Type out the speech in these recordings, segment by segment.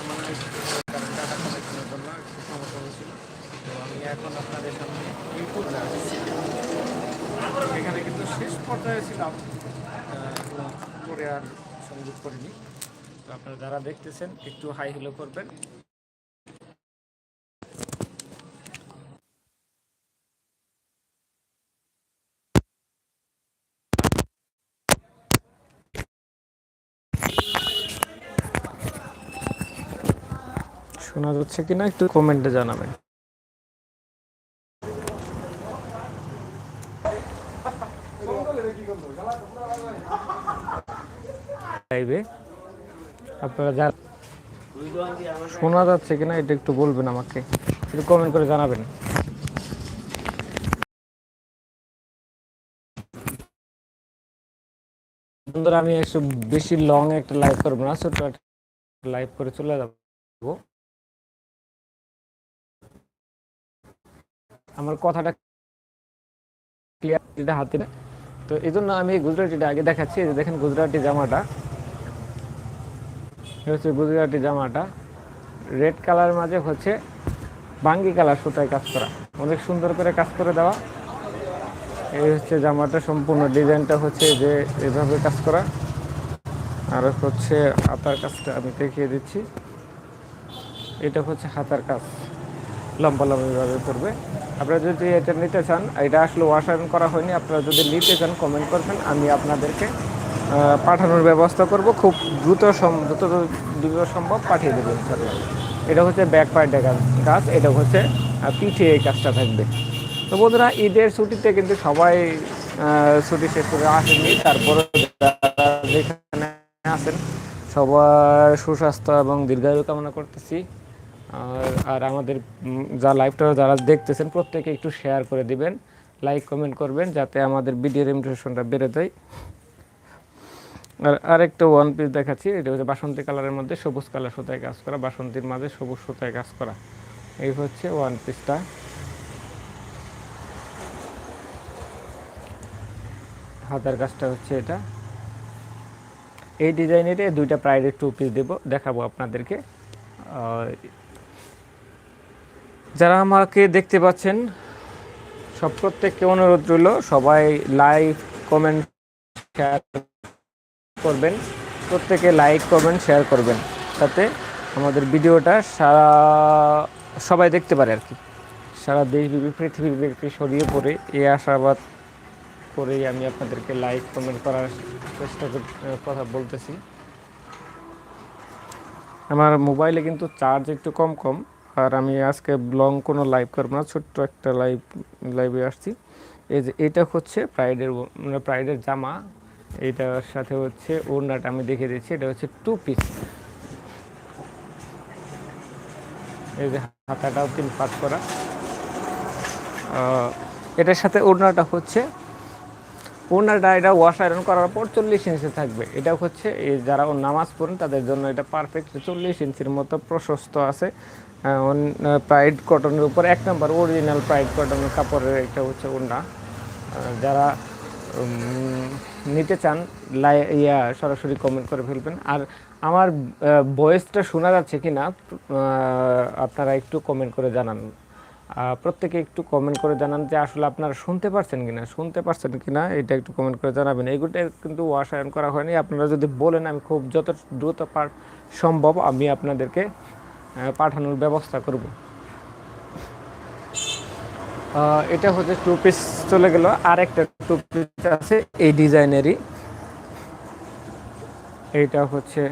আমার হয়েছিল। তো আমি এখন আপনাদের এখানে কিন্তু শেষ পর্যায়ে ছিলাম পরে আর সংযোগ করিনি। তো আপনারা যারা দেখতেছেন, একটু হাই হিলো করবেন। শোনা যাচ্ছে কিনা একটু কমেন্টে জানাবেন। আপনারা যা শোনা যাচ্ছে কিনা এটা একটু বলবেন আমাকে, একটু কমেন্ট করে জানাবেন। বন্ধুরা, আমি একটু বেশি লং একটা লাইভ করব না, ছোট্ট লাইভ করে চলে যাব। আমার কথাটা ক্লিয়ার এটা হাতে তো এই জন্য আমি গুজরাটিটা আগে দেখাচ্ছি যে দেখেন গুজরাটি জামাটা। হচ্ছে গুজরাটি জামাটা। রেড কালার মাঝে হচ্ছে বাঙ্গি কালার সুতায় কাজ করা। অনেক সুন্দর করে কাজ করে দেওয়া। এই হচ্ছে জামাটা, সম্পূর্ণ ডিজাইনটা হচ্ছে যে এভাবে কাজ করা। আর হচ্ছে হাতার কাজটা আমি দেখিয়ে দিচ্ছি। এটা হচ্ছে হাতার কাজ। লম্বা লম্বিভাবে পড়বে আপনারা যদি এটা নিতে চান, এটা আসলে ওয়াশ করা হয়নি, আপনারা যদি নিতে চান কমেন্ট করবেন, আমি আপনাদেরকে পাঠানোর ব্যবস্থা করব। খুব দ্রুত সম- দ্রুত দ্রুত সম্ভব পাঠিয়ে দেবেন ইনশাআল্লাহ। এটা হচ্ছে ব্যাক পার্টের কাজ, এটা হচ্ছে পিঠে এই কাজটা থাকবে। তো বন্ধুরা, ঈদের ছুটিতে কিন্তু সবাই ছুটি শেষ করে আসেননি তারপরে যেখানে আছেন, সবার সুস্বাস্থ্য এবং দীর্ঘায়ু কামনা করতেছি। আর আর আমাদের যা লাইভটা যারা দেখতেছেন প্রত্যেকে একটু শেয়ার করে দিবেন লাইক কমেন্ট করবেন যাতে আমাদের ভিডিওর ইমপ্রেশনটা বেড়ে যায়। আর আরেকটা ওয়ান পিস দেখাচ্ছি, এটা হচ্ছে বাসন্তী কালারের মধ্যে সবুজ কালার সুতায় কাজ করা, বাসন্তীর মাঝে সবুজ সুতায় কাজ করা। এই হচ্ছে ওয়ান পিসটা হাতার কাজটা হচ্ছে এটা। এই ডিজাইনের দুইটা প্রাইডের টু পিস দেবো, দেখাবো আপনাদেরকে। যারা আমাকে দেখতে পাচ্ছেন, সব প্রত্যেককে অনুরোধ রইল সবাই লাইক কমেন্ট শেয়ার করবেন। প্রত্যেকে লাইক কমেন্ট শেয়ার করবেন। তাতে আমাদের ভিডিওটা সারা সবাই দেখতে পারে আর কি। সারা দেশব্যাপী পৃথিবীব্যাপী সরিয়ে পড়ে। এই আশাবাদ করেই আমি আপনাদেরকে লাইক কমেন্ট করার চেষ্টা কথা বলতেছি। আমার মোবাইলে কিন্তু চার্জ একটু কম কম। আর আমি আজকে লং কোনো লাইভ করব না, ছোট্ট একটা লাইভ লাইভে আসছি। এই যে এটা হচ্ছে প্রাইডের মানে প্রাইডের জামা। এইটার সাথে হচ্ছে ওড়নাটা আমি দেখে দিচ্ছি, এটা হচ্ছে টু পিস এই যে হাতাটাও তিন পাট করা। এটার সাথে ওড়নাটা হচ্ছে ওনারটা এটা ওয়াশ আয়রন করার পর চল্লিশ ইঞ্চি থাকবে। এটা হচ্ছে যারা নামাজ পড়েন, তাদের জন্য এটা পারফেক্ট চল্লিশ ইঞ্চির মতো প্রশস্ত আছে। প্রাইড কটনের উপর এক নম্বর অরিজিনাল প্রাইড কটনের কাপড়ের এটা হচ্ছে ওনা যারা নিতে চান, লাই, ইয়া, সরাসরি কমেন্ট করে ফেলবেন। আর আমার ভয়েসটা শোনা যাচ্ছে কি না আপনারা একটু কমেন্ট করে জানান। প্রত্যেকে একটু কমেন্ট করে জানান যে আসলে আপনারা শুনতে পারছেন কিনা, শুনতে পারছেন কিনা, এটা একটু কমেন্ট করে জানাবেন। এইগুলো কিন্তু ওয়াশায়ন করা হয়নি। আপনারা যদি বলেন আমি খুব যত দ্রুত পার সম্ভব আমি আপনাদেরকে পাঠানোর ব্যবস্থা করব। এটা হচ্ছে টু পিস চলে গেল। আর একটা টু পিস আছে, এই ডিজাইনেরই এইটা হচ্ছে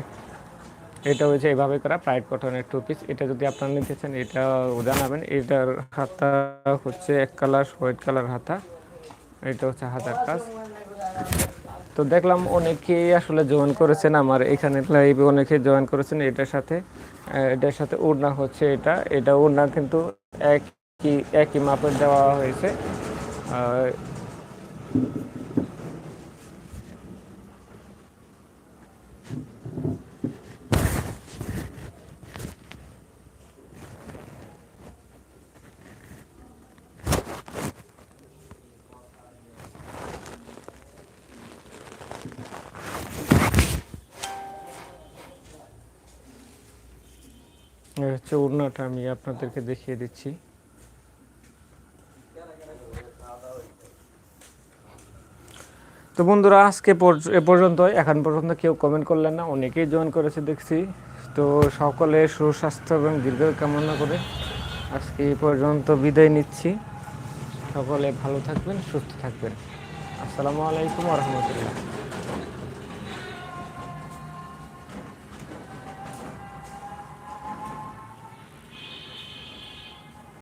এটা হয়েছে এভাবে করা প্রাইড কটনের টু পিস এটা যদি আপনারা নিতে চান, এটা জানাবেন। এটার হাতা হচ্ছে এক কালার হোয়াইট কালার হাতা। এটা হচ্ছে হাতার কাজ। তো দেখলাম অনেকেই আসলে জয়েন করেছেন আমার, এখানে লাইভে অনেকেই জয়েন করেছেন এটার সাথে। এটার সাথে ওড়না হচ্ছে এটা। এটা ওড়না কিন্তু একই একই মাপের দেওয়া হয়েছে। আর হচ্ছে ওড়নাটা আমি আপনাদেরকে দেখিয়ে দিচ্ছি। তো বন্ধুরা, আজকে এ পর্যন্ত, এখন পর্যন্ত কেউ কমেন্ট করলেন না, অনেকেই জয়েন করেছে দেখছি। তো সকলে সুস্বাস্থ্য এবং দীর্ঘ কামনা করে আজকে এই পর্যন্ত বিদায় নিচ্ছি। সকলে ভালো থাকবেন, সুস্থ থাকবেন। আসসালামু আলাইকুম রহমতুল্লাহ।